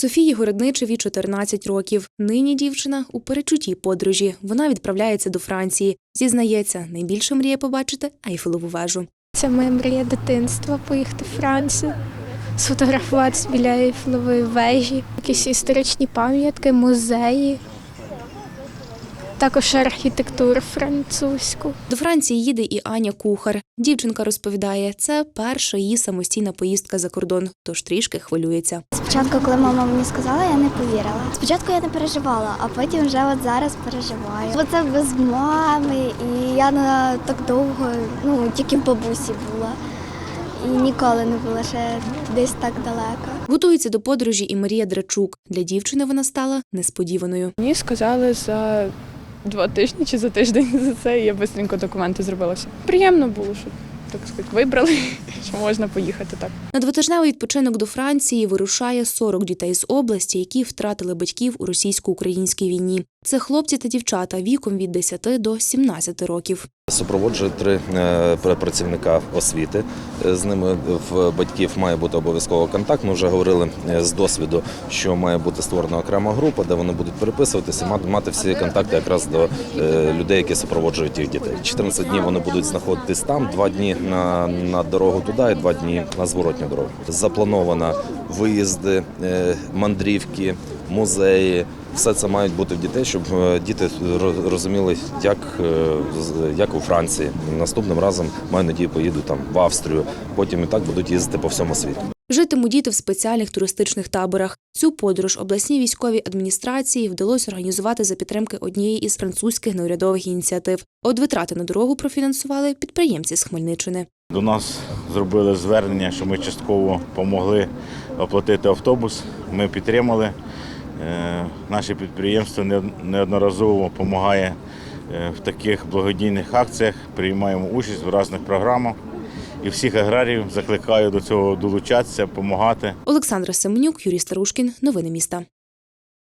Софії Городничеві 14 років. Нині дівчина у перечутті подорожі. Вона відправляється до Франції. Зізнається, найбільше мріє побачити Айфелову вежу. Це моя мрія дитинства поїхати в Францію, сфотографуватися біля Айфелової вежі, якісь історичні пам'ятки, музеї, також архітектуру французьку. До Франції їде і Аня Кухар. Дівчинка розповідає, це перша її самостійна поїздка за кордон, тож трішки хвилюється. Спочатку, коли мама мені сказала, я не повірила. Спочатку я не переживала, а потім вже от зараз переживаю. Бо це без мами, і я на так довго, ну тільки в бабусі була. І ніколи не була ще десь так далеко. Готується до подорожі і Марія Драчук. Для дівчини вона стала несподіваною. Мені сказали за два тижні чи за тиждень за це, і я швидко документи зробилася. Приємно було, що так сказати, вибрали, що можна поїхати так. На двотижневий відпочинок до Франції вирушає 40 дітей з області, які втратили батьків у російсько-українській війні. Це хлопці та дівчата віком від 10 до 17 років. Супроводжує три е, працівника освіти. Е, З ними в батьків має бути обов'язково контакт. Ми вже говорили е, з досвіду, що має бути створена окрема група, де вони будуть переписуватися, мати, всі контакти якраз до людей, які супроводжують їх дітей. 14 днів вони будуть знаходитись там, два дні на, на дорогу туди і два дні на зворотню дорогу. Заплановано виїзди, мандрівки, музеї. Все це мають бути в дітей, щоб е, діти розуміли, як, е, з- як у Франції. Наступним разом маю надію, поїду там в Австрію. Потім і так будуть їздити по всьому світу. Житимуть діти в спеціальних туристичних таборах. Цю подорож обласній військовій адміністрації вдалося організувати за підтримки однієї із французьких неурядових ініціатив. От витрати на дорогу профінансували підприємці з Хмельниччини. До нас зробили звернення, що ми частково допомогли оплатити автобус. Ми підтримали. Е, Наше підприємство неодноразово допомагає е, в таких благодійних акціях, приймаємо участь в різних програмах. І всіх аграріїв закликаю до цього долучатися, допомагати. Олександра Семенюк, Юрій Старушкін. Новини міста.